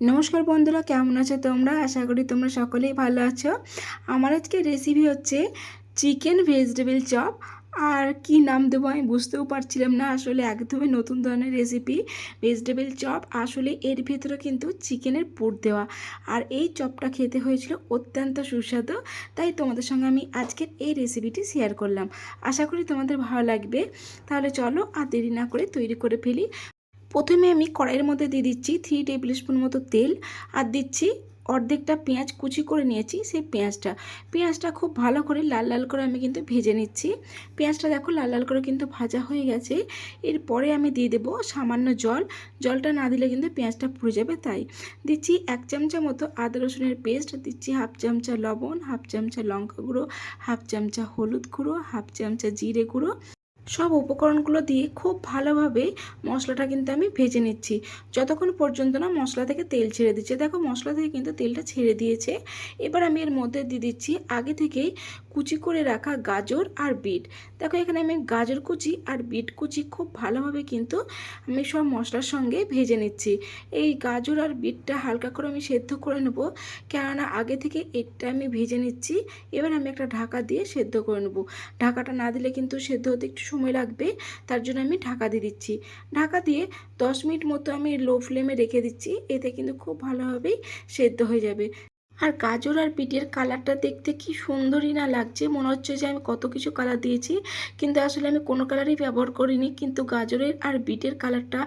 নমস্কার বন্ধুরা, কেমন আছো তোমরা? আশা করি তোমরা সকলেই ভালো আছো। আমার আজকে রেসিপি হচ্ছে চিকেন ভেজিটেবল চপ আর কি নাম দেবো আমি বুঝতেও পারছিলাম না, আসলে একদমই নতুন ধরনের রেসিপি ভেজিটেবল চপ আসলে এর ভিতরে কিন্তু চিকেনের পুর দেওয়া। আর এই চপটা খেতে হয়েছিল অত্যন্ত সুস্বাদু, তাই তোমাদের সঙ্গে আমি আজকের এই রেসিপিটি শেয়ার করলাম। আশা করি তোমাদের ভালো লাগবে। তাহলে চলো আর দেরি না করে তৈরি করে ফেলি। প্রথমে আমি কড়াইয়ের মধ্যে দিয়ে দিচ্ছি থ্রি টেবিল স্পুন মতো তেল আর দিচ্ছি অর্ধেকটা পেঁয়াজ কুচি করে নিয়েছি সেই পেঁয়াজটা। পেঁয়াজটা খুব ভালো করে লাল লাল করে আমি কিন্তু ভেজে নিচ্ছি। পেঁয়াজটা দেখো লাল লাল করে কিন্তু ভাজা হয়ে গেছে। এরপরে আমি দিয়ে দেবো সামান্য জল। জলটা না দিলে কিন্তু পেঁয়াজটা পুড়ে যাবে তাই। দিচ্ছি এক চামচা মতো আদা রসুনের পেস্ট, দিচ্ছি হাফ চামচা লবণ, হাফ চামচা লঙ্কা গুঁড়ো, হাফ চামচা হলুদ গুঁড়ো, হাফ চামচা জিরে গুঁড়ো। সব উপকরণগুলো দিয়ে খুব ভালোভাবে মশলাটা কিন্তু আমি ভেজে নিচ্ছি। যতক্ষণ পর্যন্ত না মশলা থেকে তেল ছেড়ে দিচ্ছে। দেখো মশলা থেকে কিন্তু তেলটা ছেড়ে দিয়েছে। এবার আমি এর মধ্যে দিয়ে দিচ্ছি আগে থেকেই কুচি করে রাখা গাজর আর বিট। দেখো এখানে আমি গাজর কুচি আর বিট কুচি খুব ভালোভাবে কিন্তু আমি সব মশলার সঙ্গে ভেজে নিচ্ছি। এই গাজর আর বিটটা হালকা করে আমি সেদ্ধ করে নেব। কেননা আগে থেকে এটা আমি ভেজে নিচ্ছি। এবার আমি একটা ঢাকা দিয়ে সেদ্ধ করে নেব। ঢাকাটা না দিলে কিন্তু সেদ্ধ হতে একটু সময় লাগবে, তার জন্য আমি ঢাকা দিয়ে দিচ্ছি। ঢাকা দিয়ে দশ মিনিট মতো আমি লো ফ্লেমে রেখে দিচ্ছি, এতে কিন্তু খুব ভালোভাবেই সেদ্ধ হয়ে যাবে। আর গাজর আর বিটের কালারটা দেখতে কি সুন্দরই না লাগছে, মনে হচ্ছে যে আমি কত কিছু কালার দিয়েছি, কিন্তু আসলে আমি কোনো কালারই ব্যবহার করিনি, কিন্তু গাজরের আর বিটের কালারটা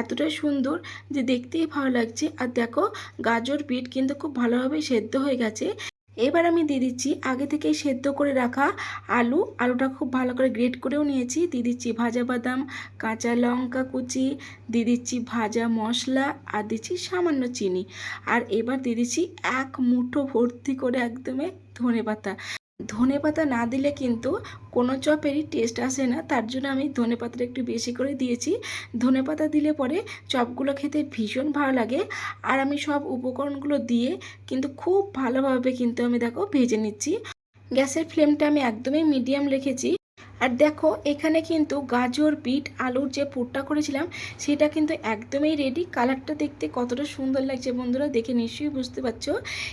এতটাই সুন্দর যে দেখতেই ভালো লাগছে। আর দেখো, গাজর বিট কিন্তু খুব ভালোভাবে সেদ্ধ হয়ে গেছে। এবার আমি দিয়ে দিচ্ছি আগে থেকে সেদ্ধ করে রাখা আলু। আলুটা খুব ভালো করে গ্রেট করেও নিয়েছি। দিয়ে দিচ্ছি ভাজা বাদাম, কাঁচা লঙ্কা কুচি, দিয়ে দিচ্ছি ভাজা মশলা আর দিচ্ছি সামান্য চিনি। আর এবার দিয়ে দিচ্ছি এক মুঠো ভর্তি করে একদমে ধনে পাতা ধনে পাতা না দিলে কিন্তু কোনো চপেরই টেস্ট আসে না। তার জন্য আমি ধনে পাতাটা একটু বেশি করে দিয়েছি। ধনে পাতা দিলে পরে চপগুলো খেতে ভীষণ ভালো লাগে। আর আমি সব উপকরণগুলো দিয়ে কিন্তু খুব ভালোভাবে কিন্তু আমি দেখো ভেজে নিচ্ছি। গ্যাসের ফ্লেমটা আমি একদমই মিডিয়াম রেখেছি। আর দেখো, এখানে কিন্তু গাজর, বিট, আলুর যে পুরটা করেছিলাম, সেটা কিন্তু একদমই রেডি কালারটা দেখতে কতটা সুন্দর লাগছে বন্ধুরা, দেখে নিশ্চয়ই বুঝতে পারছ।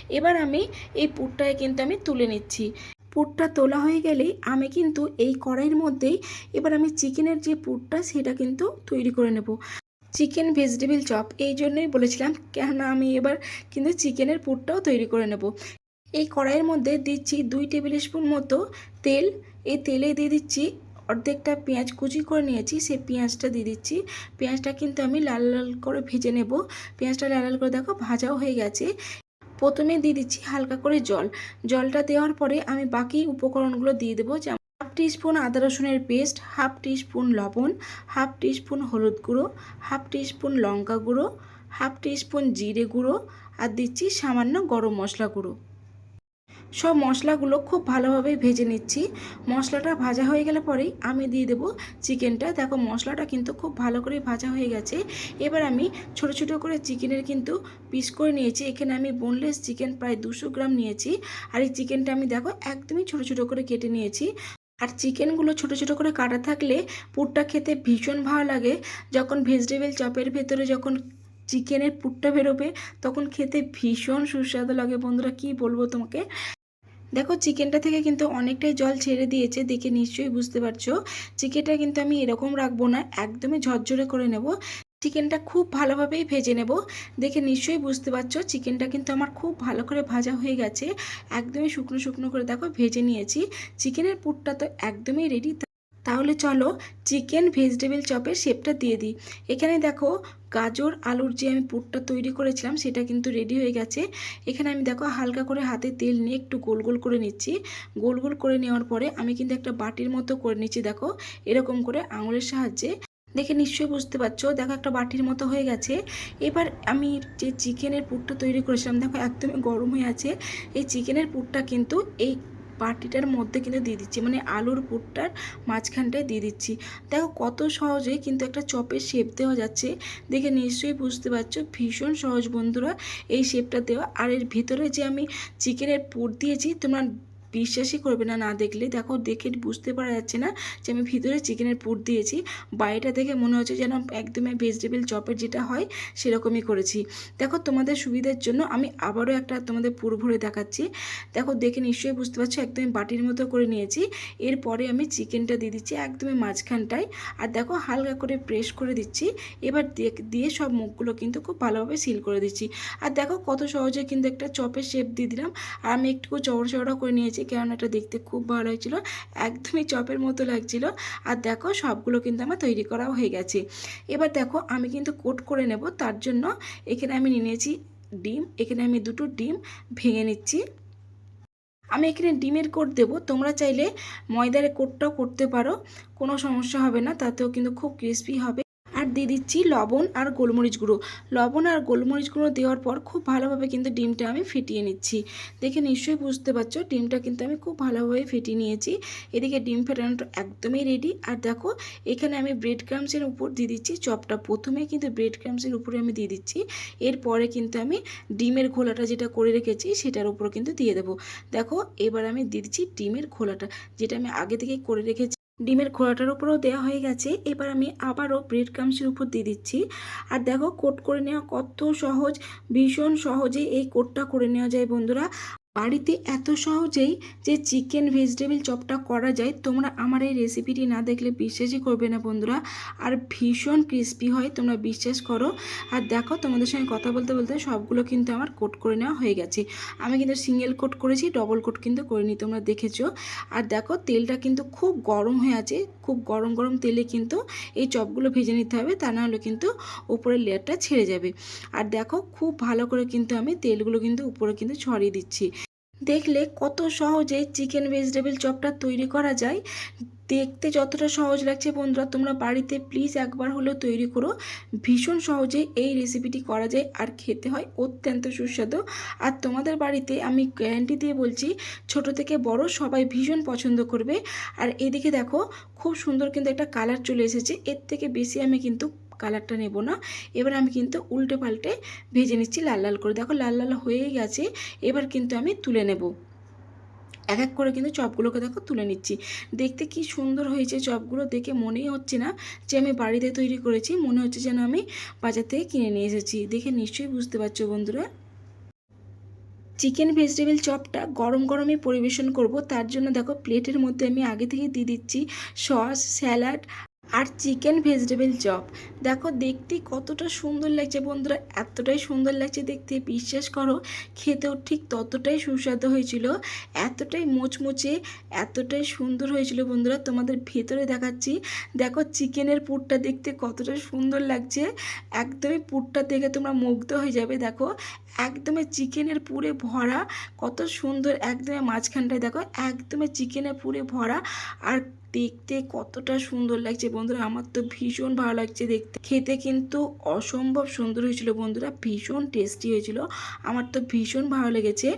এবার আমি এই পুরটায় কিন্তু আমি তুলে নিচ্ছি। পুরটা তোলা হয়ে গেলেই আমি কিন্তু এই কড়াইয়ের মধ্যেই এবার আমি চিকেনের যে পুরটা, সেটা কিন্তু তৈরি করে নেব। চিকেন ভেজিটেবল চপ, এই জন্যই বলেছিলাম, কেননা আমি এবার কিন্তু চিকেনের পুরটাও তৈরি করে নেব। এই কড়াইয়ের মধ্যে দিচ্ছি দুই টেবিল স্পুন মতো তেল। এই তেলে দিয়ে দিচ্ছি অর্ধেকটা পেঁয়াজ কুচি করে নিয়েছি, সেই পেঁয়াজটা দিয়ে দিচ্ছি। পেঁয়াজটা কিন্তু আমি লাল লাল করে ভেজে নেব। পেঁয়াজটা লাল লাল করে দেখো ভাজাও হয়ে গেছে। প্রথমে দিয়ে দিচ্ছি হালকা করে জল। জলটা দেওয়ার পরে আমি বাকি উপকরণগুলো দিয়ে দেবো। যেমন হাফ টিস্পুন আদা রসুনের পেস্ট, হাফ টিস্পুন লবণ, হাফ টিস্পুন হলুদ গুঁড়ো, হাফ টিস্পুন লঙ্কা গুঁড়ো, হাফ টিস্পুন জিরে গুঁড়ো, আর দিচ্ছি সামান্য গরম মশলা গুঁড়ো। সব মশলাগুলো খুব ভালোভাবে ভেজে নিচ্ছি। মশলাটা ভাজা হয়ে গেলে পরেই আমি দিয়ে দেবো চিকেনটা। দেখো, মশলাটা কিন্তু খুব ভালো করে ভাজা হয়ে গেছে। এবার আমি ছোট ছোট করে চিকেনের কিন্তু পিস করে নিয়েছি। এখানে আমি বোনলেস চিকেন প্রায় দুশো গ্রাম নিয়েছি। আর এই চিকেনটা আমি দেখো, একদমই ছোট ছোট করে কেটে নিয়েছি। আর চিকেনগুলো ছোট ছোট করে কাটা থাকলে পুরটা খেতে ভীষণ ভালো লাগে। যখন ভেজিটেবল চপের ভেতরে যখন চিকেনের পুরটা বেরোবে, তখন খেতে ভীষণ সুস্বাদু লাগে। বন্ধুরা, কি বলব তোমাকে? দেখো, চিকেনটা থেকে কিন্তু অনেকটাই জল ছেড়ে দিয়েছে, দেখে নিশ্চয়ই বুঝতে পারছ। চিকেনটা কিন্তু আমি এরকম রাখব না, একদমই ঝরঝরে করে নেব। চিকেনটা খুব ভালোভাবেই ভেজে নেব। দেখে নিশ্চয়ই বুঝতে পারছ, চিকেনটা কিন্তু আমার খুব ভালো করে ভাজা হয়ে গেছে। একদমই শুকনো শুকনো করে দেখো, ভেজে নিয়েছি। চিকেনের পুরটা তো একদমই রেডি তাহলে চলো চিকেন ভেজিটেবল চপের শেপটা দিয়ে দিই। এখানে দেখো গাজর, আলুর যে আমি পুরটা তৈরি করেছিলাম সেটা কিন্তু রেডি হয়ে গেছে। এখানে আমি দেখো হালকা করে হাতে তেল নিয়ে একটু গোল গোল করে নিচ্ছি। গোল গোল করে নেওয়ার পরে আমি কিন্তু একটা বাটির মতো করে নিচ্ছি, দেখো এরকম করে আঙুলের সাহায্যে। দেখে নিশ্চয়ই বুঝতে পারছ, দেখো একটা বাটির মতো হয়ে গেছে। এবার আমি যে চিকেনের পুরটা তৈরি করেছিলাম, দেখো একদমই গরম হয়ে আছে। এই চিকেনের পুরটা কিন্তু এই বাটিটার মধ্যে কিন্তু দিয়ে দিচ্ছি মানে আলুর পুরটার মাঝখানটায় দিয়ে দিচ্ছি। দেখো কত সহজে কিন্তু একটা চপের শেপ দেওয়া যাচ্ছে। দেখে নিশ্চয়ই বুঝতে পারছ, ভীষণ সহজ বন্ধুরা, এই শেপটা দেওয়া। আর এর ভিতরে যে আমি চিকেনের পুর দিয়েছি, তোমরা বিশ্বাসই করবে না না দেখলে। দেখো, দেখে বুঝতে পারা যাচ্ছে না যে আমি ভিতরে চিকেনের পুর দিয়েছি। বাইরেটা দেখে মনে হচ্ছে যেন একদমই ভেজিটেবল চপের যেটা হয় সেরকমই করেছি। দেখো, তোমাদের সুবিধার জন্য আমি আবারও একটা তোমাদের পুর ভরে দেখাচ্ছি। দেখো, দেখে নিশ্চয়ই বুঝতে পারছ, একদমই বাটির মতো করে নিয়েছি। এরপরে আমি চিকেনটা দিয়ে দিচ্ছি একদমই মাঝখানটায়। আর দেখো, হালকা করে প্রেস করে দিচ্ছি। এবার দিয়ে সব মুখগুলো কিন্তু খুব ভালোভাবে সিল করে দিচ্ছি। আর দেখো, কত সহজে কিন্তু একটা চপের শেপ দিয়ে দিলাম। আর আমি একটু চওড়া চওড়া করে নিয়েছি। কারণ এটা দেখতে খুব ভালো হয়েছিল একদমই চপের মতো লাগছিল। আর দেখো, সবগুলো কিন্তু আমার তৈরি করাও হয়ে গেছে। এবার দেখো, আমি কিন্তু কোট করে নেব, তার জন্য এখানে আমি নিয়ে নিয়েছি ডিম, এখানে আমি দুটো ডিম ভেঙে নিচ্ছি। আমি এখানে ডিমের কোট দেবো, তোমরা চাইলে ময়দার কোটটাও করতে পারো, কোনো সমস্যা হবে না, তাতেও কিন্তু খুব ক্রিস্পি হবে। দিয়ে দিচ্ছি লবণ আর গোলমরিচ গুঁড়ো। লবণ আর গোলমরিচ গুঁড়ো দেওয়ার পর খুব ভালোভাবে কিন্তু ডিমটা আমি ফেটিয়ে নিচ্ছি। দেখে নিশ্চয়ই বুঝতে পারছ, ডিমটা কিন্তু আমি খুব ভালোভাবে ফেটিয়ে নিয়েছি। এদিকে ডিম ফেটানোটা একদমই রেডি আর দেখো, এখানে আমি ব্রেড ক্রামসের উপর দিয়ে দিচ্ছি চপটা। প্রথমে কিন্তু ব্রেড ক্রামসের উপরে আমি দিয়ে দিচ্ছি। এরপরে কিন্তু আমি ডিমের ঘোলাটা যেটা করে রেখেছি সেটার উপর কিন্তু দিয়ে দেবো। দেখো, এবার আমি দিয়ে দিচ্ছি ডিমের ঘোলাটা, যেটা আমি আগে থেকেই করে রেখেছি। ডিমের খোলাটার উপরেও দেওয়া হয়ে গেছে। এবার আমি আবারও ব্রেড ক্রামসের উপর দিয়ে দিচ্ছি। আর দেখো কোট করে নেওয়া কত সহজ, ভীষণ সহজে এই কোটটা করে নেওয়া যায় বন্ধুরা। বাড়িতে এত সহজেই যে চিকেন ভেজিটেবিল চপটা করা যায়, তোমরা আমার এই রেসিপিটি না দেখলে বিশ্বাসই করবে না বন্ধুরা। আর ভীষণ ক্রিস্পি হয়, তোমরা বিশ্বাস করো। আর দেখো, তোমাদের সঙ্গে কথা বলতে বলতে সবগুলো কিন্তু আমার কোট করে নেওয়া হয়ে গেছে। আমি কিন্তু সিঙ্গেল কোট করেছি ডবল কোট কিন্তু করিনি, তোমরা দেখেছ। আর দেখো, তেলটা কিন্তু খুব গরম হয়ে আছে, খুব গরম গরম তেলে কিন্তু এই চপগুলো ভেজে নিতে হবে, তা না হলে কিন্তু উপরের লেয়ারটা ছেড়ে যাবে। আর দেখো, খুব ভালো করে কিন্তু আমি তেলগুলো কিন্তু উপরে কিন্তু ছড়িয়ে দিচ্ছি। দেখলে কত সহজে চিকেন ভেজিটেবল চপটা তৈরি করা যায়। দেখতে যতটা সহজ লাগছে বন্ধুরা, তোমরা বাড়িতে প্লিজ একবার হলেও তৈরি করো। ভীষণ সহজে এই রেসিপিটি করা যায় আর খেতে হয় অত্যন্ত সুস্বাদু। আর তোমাদের বাড়িতে আমি গ্যারান্টি দিয়ে বলছি, ছোট থেকে বড় সবাই ভীষণ পছন্দ করবে। আর এদিকে দেখো, খুব সুন্দর কিন্তু একটা কালার চলে এসেছে। এর থেকে বেশি আমি কিন্তু কালারটা নেব না। এবার আমি কিন্তু উল্টে পাল্টে ভেজে নিচ্ছি লাল লাল করে। দেখো লাল লাল হয়েই গেছে, এবার কিন্তু আমি তুলে নেব। এক এক করে কিন্তু চপগুলোকে দেখো তুলে নিচ্ছি। দেখতে কি সুন্দর হয়েছে চপগুলো, দেখে মনেই হচ্ছে না যে আমি বাড়িতে তৈরি করেছি। মনে হচ্ছে যেন আমি বাজার থেকে কিনে নিয়ে এসেছি। দেখে নিশ্চয়ই বুঝতে পারছ বন্ধুরা। চিকেন ভেজিটেবল চপটা গরম গরমে পরিবেশন করব। তার জন্য দেখো প্লেটের মধ্যে আমি আগে থেকে দিয়ে দিচ্ছি সস, স্যালাড আর চিকেন ভেজিটেবল চপ। দেখো দেখতে কতটা সুন্দর লাগছে বন্ধুরা, এতটাই সুন্দর লাগছে দেখতে। বিশ্বাস করো, খেতেও ঠিক ততটাই সুস্বাদু হয়েছিল, এতটাই মুচমুচে, এতটাই সুন্দর হয়েছিল বন্ধুরা। তোমাদের ভেতরে দেখাচ্ছি, দেখো চিকেনের পুরটা দেখতে কতটা সুন্দর লাগছে। একদমই পুরটা দেখে তোমরা মুগ্ধ হয়ে যাবে, দেখো। একদমই চিকেনের পুরে ভরা, কত সুন্দর, একদমই মাঝখানটায় দেখো, একদমই চিকেনের পুরে ভরা। আর দেখতে কতটা সুন্দর লাগছে। বন্ধুরা, আমার তো ভীষণ ভালো লাগছে দেখতে। খেতে কিন্তু অসম্ভব সুন্দর হয়েছিল বন্ধুরা, ভীষণ টেস্টি হয়েছিল। আমার তো ভীষণ ভালো লেগেছে।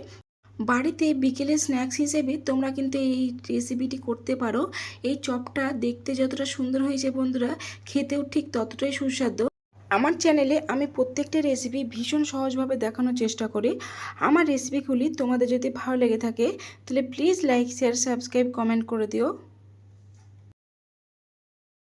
বাড়িতে বিকেলে স্ন্যাক্স হিসেবে তোমরা কিন্তু এই রেসিপিটি করতে পারো। এই চপটা দেখতে যতটা সুন্দর হয়েছে বন্ধুরা, খেতেও ঠিক ততটাই সুস্বাদু। আমার চ্যানেলে আমি প্রত্যেকটা রেসিপি ভীষণ সহজভাবে দেখানোর চেষ্টা করি। আমার রেসিপিগুলি তোমাদের যদি ভালো লেগে থাকে, তাহলে please like share subscribe comment করে দিও।